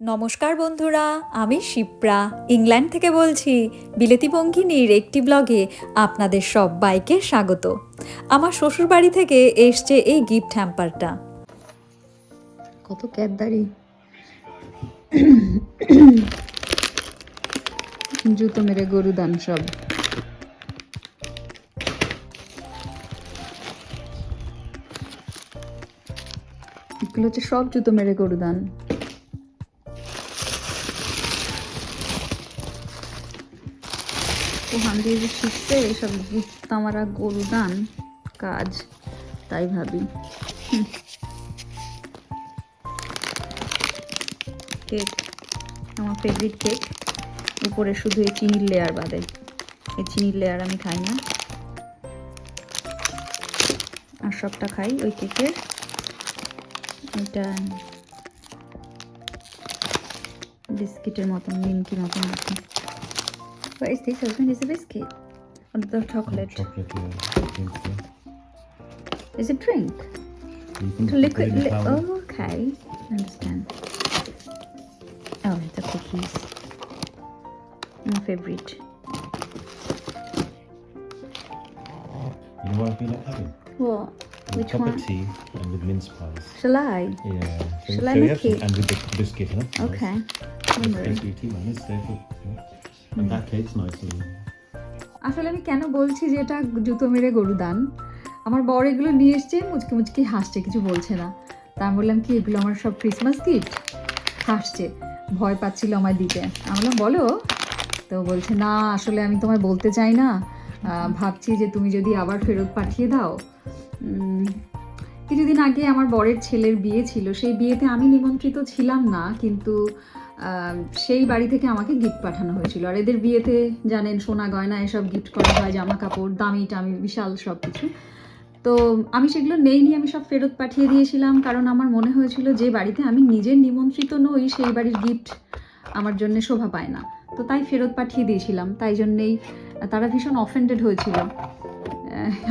নমস্কার বন্ধুরা, আমি শিপ্রা। ইংল্যান্ড থেকে বলছি, বিলেতি বঙ্গিনীর একটি ব্লগে আপনাদের সবাইকে স্বাগত। আমার শ্বশুর বাড়ি থেকে এসছে এই গিফট হ্যাম্পারটা। কত ক্যাদদারি জুতো মেরে গরু দান সব। এগুলো হচ্ছে সব জুতো মেরে গরু দান। ওখান দিয়ে যে গুপ্তা মারা গরু দান কাজ, তাই ভাবি। কেক, আমার ফেভারিট কেক। উপরে শুধু এই চিনির লেয়ার বাদে। এই চিনির লেয়ার আমি খাই না। আর সবটা খাই ওই কেকের এটা বিস্কিটের মতন নিমকি মতন আছে What is this? Husband is a biscuit. The chocolate? Chocolate, yeah. Is it drink? To liquid. Li- oh, okay. I understand. Oh, the cookies. My favorite. You know what I feel like having? What? A Which cup one? of tea and with mince pies. Shall I? Yeah. So, Shall I make it? And with the biscuit, huh? Okay. Nice. Wonder. Nice tasty tea, man. It's very good. Yeah. And that cake's nice. আসলে আমি কেন বলছি যে এটা জুতো মেরে গরু দান? আমার বর এগুলো নিয়ে এসছে মুচকি মুচকি হাসছে কিছু বলছে না। তা আমি বললাম কি এগুলো আমার সব ক্রিসমাস গিফট হাসছে। ভয় পাচ্ছিল আমায় দিতে আমি বললাম বলো। তো বলছে না আসলে আমি তোমায় বলতে চাই না। ভাবছি যে তুমি যদি আবার ফেরত পাঠিয়ে দাও। কিছুদিন আগে আমার বরের ছেলের বিয়ে ছিল। সেই বিয়েতে আমি নিমন্ত্রিত ছিলাম না কিন্তু সেই বাড়ি থেকে আমাকে গিফট পাঠানো হয়েছিল। আর এদের বিয়েতে জানেন, সোনা গয়না এসব গিফট করা হয় জামা কাপড় দামি টামি, বিশাল সব কিছু তো আমি সেগুলো নেইনি, আমি সব ফেরত পাঠিয়ে দিয়েছিলাম, কারণ আমার মনে হয়েছিল যে বাড়িতে আমি নিজের নিমন্ত্রিত নই, সেই বাড়ির গিফট আমার জন্য শোভা পায় না। তো তাই ফেরত পাঠিয়ে দিয়েছিলাম, তাই জন্যেই তারা ভীষণ অফেন্ডেড হয়েছিল।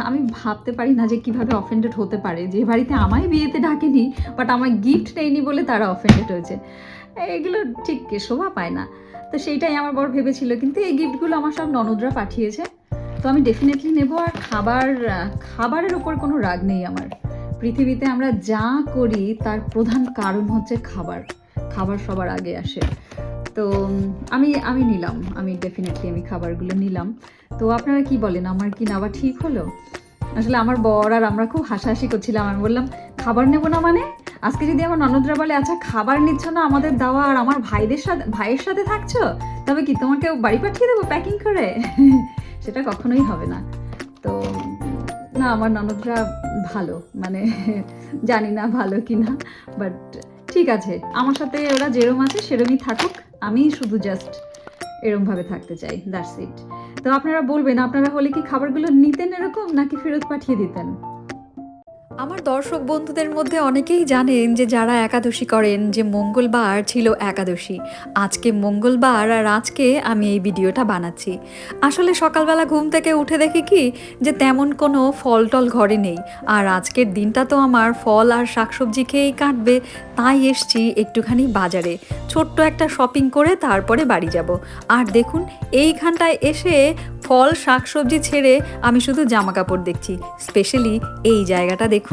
আমি ভাবতে পারি না যে কীভাবে অফেন্ডেড হতে পারে। যে বাড়িতে আমায় বিয়েতে ডাকেনি বাট আমায় গিফট নেয়নি বলে তারা অফেন্ডেড হয়েছে। এগুলো ঠিক শোভা পায় না। তো সেইটাই আমার বড় ভেবেছিল, কিন্তু এই গিফটগুলো আমার সব ননদরা পাঠিয়েছে। তো আমি ডেফিনেটলি নেব আর খাবার, খাবারের ওপর কোনো রাগ নেই আমার। পৃথিবীতে আমরা যা করি, তার প্রধান কারণ হচ্ছে খাবার। খাবার সবার আগে আসে। তো আমি আমি নিলাম। আমি ডেফিনেটলি আমি খাবারগুলো নিলাম। তো আপনারা কি বলেন, আমার কি নেওয়া ঠিক হলো? আসলে আমার বর আর আমরা খুব হাসাহাসি করছিলাম। আমি বললাম, খাবার নেব না মানে? আজকে যদি আমার ননদরা বলে আচ্ছা খাবার নিচ্ছ না, আমাদের দাওয়া আর আমার ভাইদের সাথে, ভাইয়ের সাথে থাকছো? তবে কি তোমাকে বাড়ি পাঠিয়ে দেবো প্যাকিং করে? সেটা কখনোই হবে না। তো, না, আমার ননদরা ভালো মানে জানি না ভালো কি না বাট ঠিক আছে, আমার সাথে ওরা যেরম আছে সেরমই থাকুক। আমি শুধু জাস্ট এরমভাবে থাকতে চাই দ্যাটস ইট তো আপনারা বলবেন আপনারা হলে কি খাবারগুলো নিতেন এরকম নাকি ফেরত পাঠিয়ে দিতেন? আমার দর্শক বন্ধুদের মধ্যে অনেকেই জানেন যে যারা একাদশী করেন, যে মঙ্গলবার ছিল একাদশী। আজকে মঙ্গলবার আর আজকে আমি এই ভিডিওটা বানাচ্ছি। আসলে সকালবেলা ঘুম থেকে উঠে দেখি কি, যে তেমন কোনো ফল টল ঘরে নেই। আর আজকের দিনটা তো আমার ফল আর শাকসবজি খেয়েই কাটবে, তাই এসছি একটুখানি বাজারে। ছোট্ট একটা শপিং করে তারপরে বাড়ি যাব। আর দেখুন, এইখানটায় এসে ফল, শাকসবজি ছেড়ে আমি শুধু জামা কাপড় দেখছি। স্পেশালি এই জায়গাটা দেখুন।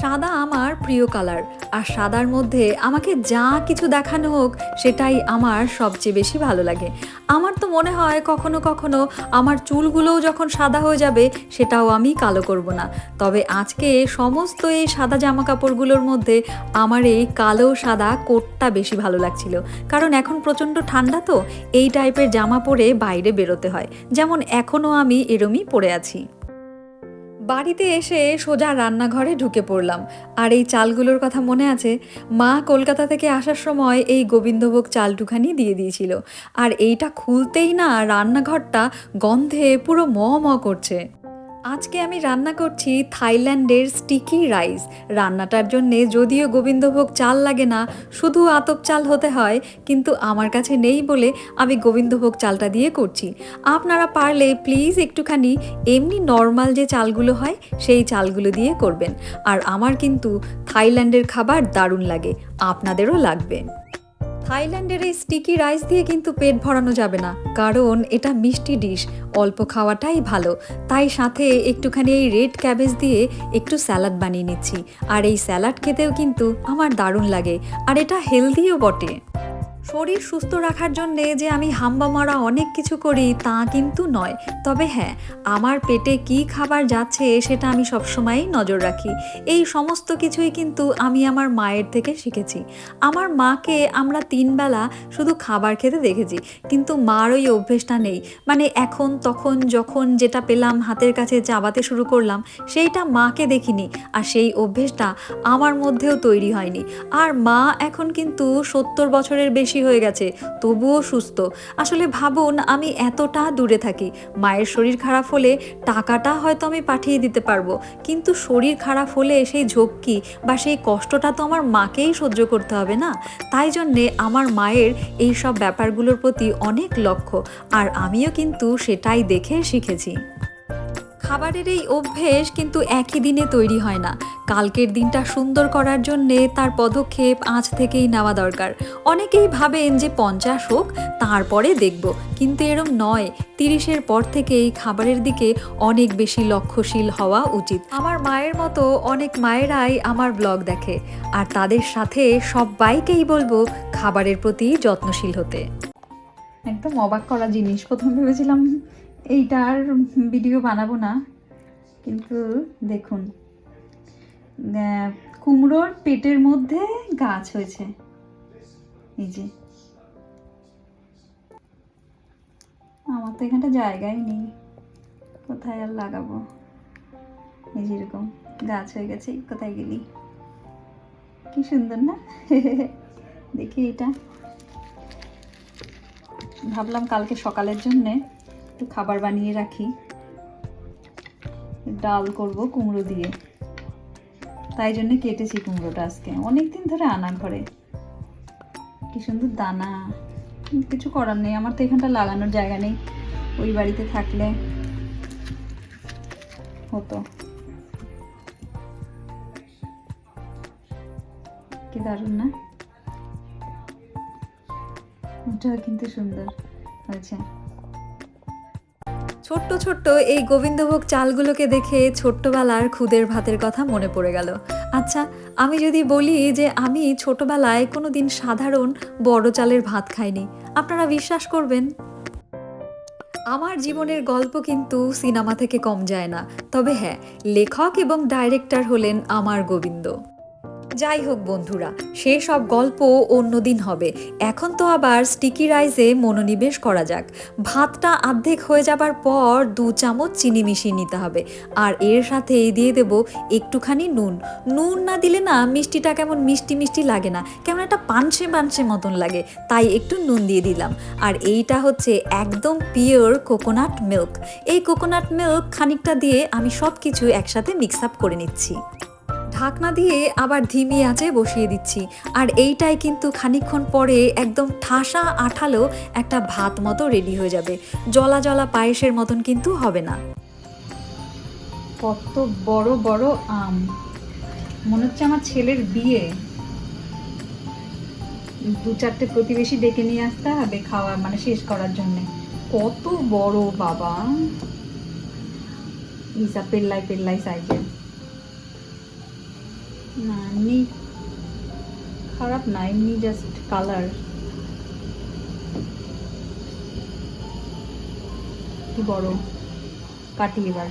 সাদা আমার প্রিয় কালার, আর সাদার মধ্যে আমাকে যা কিছু দেখানো হোক, সেটাই আমার সবচেয়ে বেশি ভালো লাগে। আমার তো মনে হয় কখনো কখনো আমার চুলগুলোও যখন সাদা হয়ে যাবে, সেটাও আমি কালো করব না। তবে আজকে সমস্ত এই সাদা জামা কাপড়গুলোর মধ্যে আমার এই কালো সাদা কোটটা বেশি ভালো লাগছিল। কারণ এখন প্রচণ্ড ঠান্ডা তো, এই টাইপের জামা পরে বাইরে বেরোতে হয়। যেমন এখনও আমি এরমই পরে আছি। বাড়িতে এসে সোজা রান্নাঘরে ঢুকে পড়লাম। আর এই চালগুলোর কথা মনে আছে? মা কলকাতা থেকে আসার সময় এই গোবিন্দভোগ চালটুখানি দিয়ে দিয়েছিল। আর এইটা খুলতেই না রান্নাঘরটা গন্ধে পুরো ম ম করছে। আজকে আমি রান্না করছি থাইল্যান্ডের স্টিকি রাইস। রান্নাটার জন্যে যদিও গোবিন্দভোগ চাল লাগে না, শুধু আতপ চাল হতে হয়, কিন্তু আমার কাছে নেই বলে আমি গোবিন্দভোগ চালটা দিয়ে করছি। আপনারা পারলে প্লিজ একটুখানি এমনি নর্মাল যে চালগুলো হয়, সেই চালগুলো দিয়ে করবেন। আর আমার কিন্তু থাইল্যান্ডের খাবার দারুণ লাগে, আপনাদেরও লাগবে। থাইল্যান্ডের এই স্টিকি রাইস দিয়ে কিন্তু পেট ভরানো যাবে না। কারণ এটা মিষ্টি ডিশ অল্প খাওয়াটাই ভালো। তাই সাথে একটুখানি এই রেড ক্যাবেজ দিয়ে একটু স্যালাড বানিয়ে নিচ্ছি। আর এই স্যালাড খেতেও কিন্তু আমার দারুণ লাগে। আর এটা হেলদিও বটে। শরীর সুস্থ রাখার জন্যে যে আমি হাম্বা মারা অনেক কিছু করি, তা কিন্তু নয়। তবে হ্যাঁ আমার পেটে কি খাবার যাচ্ছে সেটা আমি সবসময়ই নজর রাখি। এই সমস্ত কিছুই কিন্তু আমি আমার মায়ের থেকে শিখেছি। আমার মাকে আমরা তিনবেলা শুধু খাবার খেতে দেখেছি, কিন্তু মার ওই অভ্যেসটা নেই। মানে এখন, তখন, যখন যেটা পেলাম, হাতের কাছে চাবাতে শুরু করলাম, সেইটা মাকে দেখিনি। আর সেই অভ্যেসটা আমার মধ্যেও তৈরি হয়নি। আর মা এখন কিন্তু সত্তর বছরের বেশি হয়ে গেছে, তবুও সুস্থ। আসলে ভাবুন, আমি এতটা দূরে থাকি। মায়ের শরীর খারাপ হলে টাকাটা হয়তো আমি পাঠিয়ে দিতে পারব। কিন্তু শরীর খারাপ হলে সেই ঝক্কি বা সেই কষ্টটা তো আমার মাকেই সহ্য করতে হবে না? তাই জন্যে আমার মায়ের এই সব ব্যাপারগুলোর প্রতি অনেক লক্ষ্য। আর আমিও কিন্তু সেটাই দেখে শিখেছি। খাবারের এই অভ্যেস কিন্তু একই দিনে তৈরি হয় না। কালকের দিনটা সুন্দর করার জন্যে তার পদক্ষেপ আজ থেকেই নেওয়া দরকার। অনেকেই ভাবেন যে পঞ্চাশ হোক, তারপরে দেখব। কিন্তু এরম নয়। তিরিশের পর থেকেই খাবারের দিকে অনেক বেশি লক্ষ্যশীল হওয়া উচিত। আমার মায়ের মতো অনেক মায়েরাই আমার ব্লগ দেখে। আর তাদের সাথে সবাইকেই বলব খাবারের প্রতি যত্নশীল হতে। একদম অবাক করা জিনিস। প্রথম ভেবেছিলাম এইটার ভিডিও বানাবো না। কিন্তু দেখুন কুমড়োর পেটের মধ্যে গাছ হয়েছে। এই যে। আমার তো এখানটা জায়গাই নেই। কোথায় আর লাগাবো? এই যেরকম গাছ হয়ে গেছে, কোথায় গেলি? কি সুন্দর না? দেখি এটা। ভাবলাম কালকে সকালের জন্যে একটু খাবার বানিয়ে রাখি। ডাল করব কুমড়ো দিয়ে। তাই জন্য কেটেছি কুমড়োটা আজকে। অনেক দিন ধরে আনা ঘরে কি সুন্দর দানা। কিছু করার নেই, আমার তো এখানটা লাগানোর জায়গা নেই। ওই বাড়িতে থাকলে হতো। কি দারুণ না? ওটাও কিন্তু সুন্দর হয়েছে। ছোট্ট ছোট্ট এই গোবিন্দভোগ চালগুলোকে দেখে ছোট্টবেলার খুদের ভাতের কথা মনে পড়ে গেল। আচ্ছা আমি যদি বলি যে আমি ছোটবেলায় কোনো দিন সাধারণ বড় চালের ভাত খাইনি, আপনারা বিশ্বাস করবেন? আমার জীবনের গল্প কিন্তু সিনেমা থেকে কম যায় না। তবে হ্যাঁ লেখক এবং ডাইরেক্টর হলেন আমার গোবিন্দ। যাই হোক বন্ধুরা, সেসব গল্প অন্যদিন হবে। এখন তো আবার স্টিকি রাইসে মনোনিবেশ করা যাক। ভাতটা অর্ধেক হয়ে যাবার পর দু চামচ চিনি মিশিয়ে নিতে হবে। আর এর সাথে দিয়ে দেব একটুখানি নুন। নুন না দিলে না মিষ্টিটা কেমন মিষ্টি মিষ্টি লাগে না, কেমন একটা পানসে পানসে মতন লাগে। তাই একটু নুন দিয়ে দিলাম। আর এইটা হচ্ছে একদম পিওর কোকোনাট মিল্ক এই কোকোনাট মিল্ক খানিকটা দিয়ে আমি সব কিছু একসাথে মিক্স আপ করে নিচ্ছি। ঢাকনা দিয়ে আবার ধিমি আঁচে বসিয়ে দিচ্ছি। আর এইটাই কিন্তু খানিকক্ষণ পরে একদম ঠাসা আঠালো একটা ভাত মতো রেডি হয়ে যাবে। জলা জলা পায়েসের মতন কিন্তু হবে না। কত বড় বড় আম। মনে হচ্ছে আমার ছেলের বিয়ে। দু চারটে প্রতিবেশী ডেকে নিয়ে আসতে হবে খাওয়া মানে শেষ করার জন্য। কত বড় বাবা। ইসা পেল্লাই পেল্লাই সাইজের। না, এমনি খারাপ না, এমনি জাস্ট কালার কি বড়, কাটি এবার।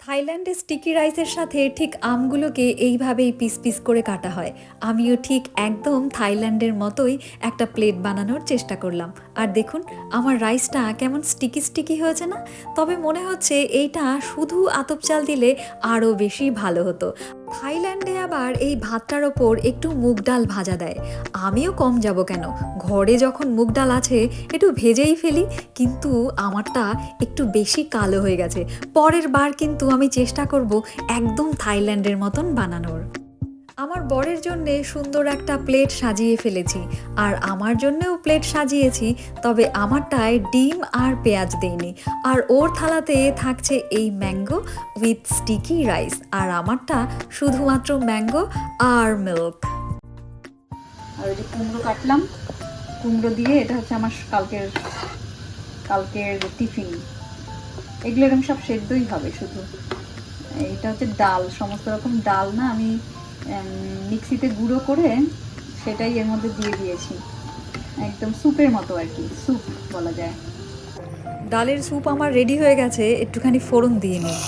থাইল্যান্ডে স্টিকি রাইসের সাথে ঠিক আমগুলোকে এইভাবেই পিস পিস করে কাটা হয়। আমিও ঠিক একদম থাইল্যান্ডের মতোই একটা প্লেট বানানোর চেষ্টা করলাম। আর দেখুন, আমার রাইসটা কেমন স্টিকি স্টিকি হয়েছে না? তবে মনে হচ্ছে এইটা শুধু আতপ চাল দিলে আরও বেশি ভালো হতো। থাইল্যান্ডে আবার এই ভাতটার ওপর একটু মুগ ডাল ভাজা দেয়। আমিও কম যাব কেন? ঘরে যখন মুগ ডাল আছে, একটু ভেজেই ফেলি, কিন্তু আমারটা একটু বেশি কালো হয়ে গেছে। পরের বার কিন্তু আমি চেষ্টা করব একদম থাইল্যান্ডের মতন বানানোর। আমার বরের জন্যে সুন্দর একটা প্লেট সাজিয়ে ফেলেছি। আর আমার জন্যেও প্লেট সাজিয়েছি, তবে আমারটায় ডিম আর পেঁয়াজ দেইনি। আর ওর থালাতে থাকছে এই ম্যাঙ্গো উইথ স্টিকি রাইস, আর আমারটা শুধুমাত্র ম্যাঙ্গো আর মিল্ক। ওই যে কুমড়ো কাটলাম, কুমড়ো দিয়ে এটা হচ্ছে আমার কালকের কালকের টিফিন। এগুলো এরকম সব সেদ্ধই হবে শুধু। এটা হচ্ছে ডাল, সমস্ত রকম ডাল না আমি মিক্সিতে গুঁড়ো করে সেটাই এর মধ্যে দিয়ে দিয়েছি। একদম স্যুপের মতো আর কি, স্যুপ বলা যায়। ডালের স্যুপ আমার রেডি হয়ে গেছে, একটুখানি ফোড়ন দিয়ে নিই।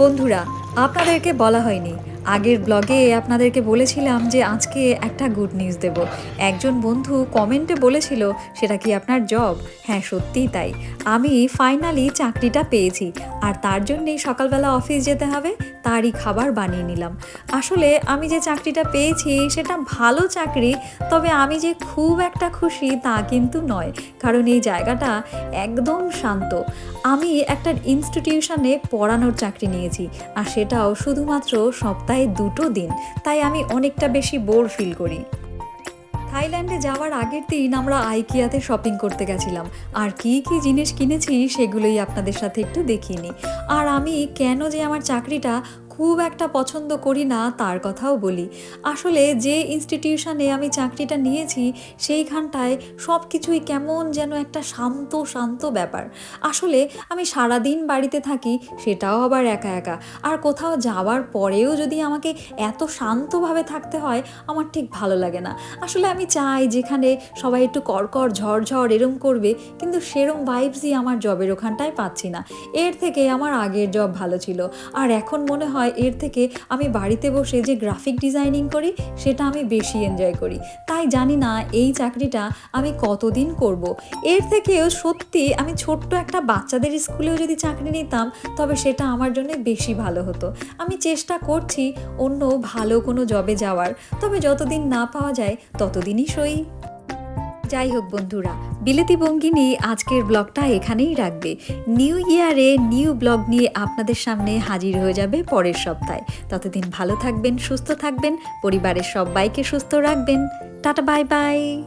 বন্ধুরা, আপনাদেরকে বলা হয়নি আগের ব্লগে আপনাদেরকে বলেছিলাম যে আজকে একটা গুড নিউজ দেব। একজন বন্ধু কমেন্টে বলেছিল, সেটা কি আপনার জব হ্যাঁ সত্যিই তাই। আমি ফাইনালি চাকরিটা পেয়েছি, আর তার জন্যেই সকালবেলা অফিস যেতে হবে, তারই খাবার বানিয়ে নিলাম। আসলে আমি যে চাকরিটা পেয়েছি, সেটা ভালো চাকরি, তবে আমি যে খুব একটা খুশি তা কিন্তু নয়, কারণ এই জায়গাটা একদম শান্ত। আমি একটা ইনস্টিটিউশনে পড়ানোর চাকরি নিয়েছি আর সেটাও শুধুমাত্র সপ্তাহে দুটো দিন। তাই আমি অনেকটা বেশি বোর ফিল করি। থাইল্যান্ডে যাওয়ার আগের দিন আমরা আইকিয়াতে শপিং করতে গেছিলাম। আর কি কি জিনিস কিনেছি সেগুলোই আপনাদের সাথে একটু দেখিনি আর আমি কেন যে আমার চাকরিটা খুব একটা পছন্দ করি না, তার কথাও বলি। আসলে যে ইনস্টিটিউশনে আমি চাকরিটা নিয়েছি, সেইখানটায় সব কিছুই কেমন যেন একটা শান্ত শান্ত ব্যাপার। আসলে আমি সারাদিন বাড়িতে থাকি, সেটাও আবার একা একা। আর কোথাও যাওয়ার পরেও যদি আমাকে এত শান্তভাবে থাকতে হয়, আমার ঠিক ভালো লাগে না। আসলে আমি চাই যেখানে সবাই একটু কড়কড় ঝড়ঝড় এরম করবে, কিন্তু সেরম ভাইবসই আমার জবের ওখানটায় পাচ্ছি না। এর থেকে আমার আগের জব ভালো ছিল। আর এখন মনে হয়, এর থেকে আমি বাড়িতে বসে যে গ্রাফিক ডিজাইনিং করি, সেটা আমি বেশি এনজয় করি। তাই জানি না এই চাকরিটা আমি কতদিন করব। এর থেকেও সত্যি আমি ছোট্ট একটা বাচ্চাদের স্কুলেও যদি চাকরি নিতাম, তবে সেটা আমার জন্য বেশি ভালো হতো। আমি চেষ্টা করছি অন্য ভালো কোনো জবে যাওয়ার, তবে যতদিন না পাওয়া যায়, ততদিনই সই। যাই হোক বন্ধুরা বিলেতি বঙ্গিনী, আজকের ব্লগটা এখানেই রাখবে। নিউ ইয়ারে নিউ ব্লগ নিয়ে আপনাদের সামনে হাজির হয়ে যাবে পরের সপ্তাহে। ততদিন ভালো থাকবেন, সুস্থ থাকবেন, পরিবারের সবাইকে সুস্থ রাখবেন। Tata, bye bye.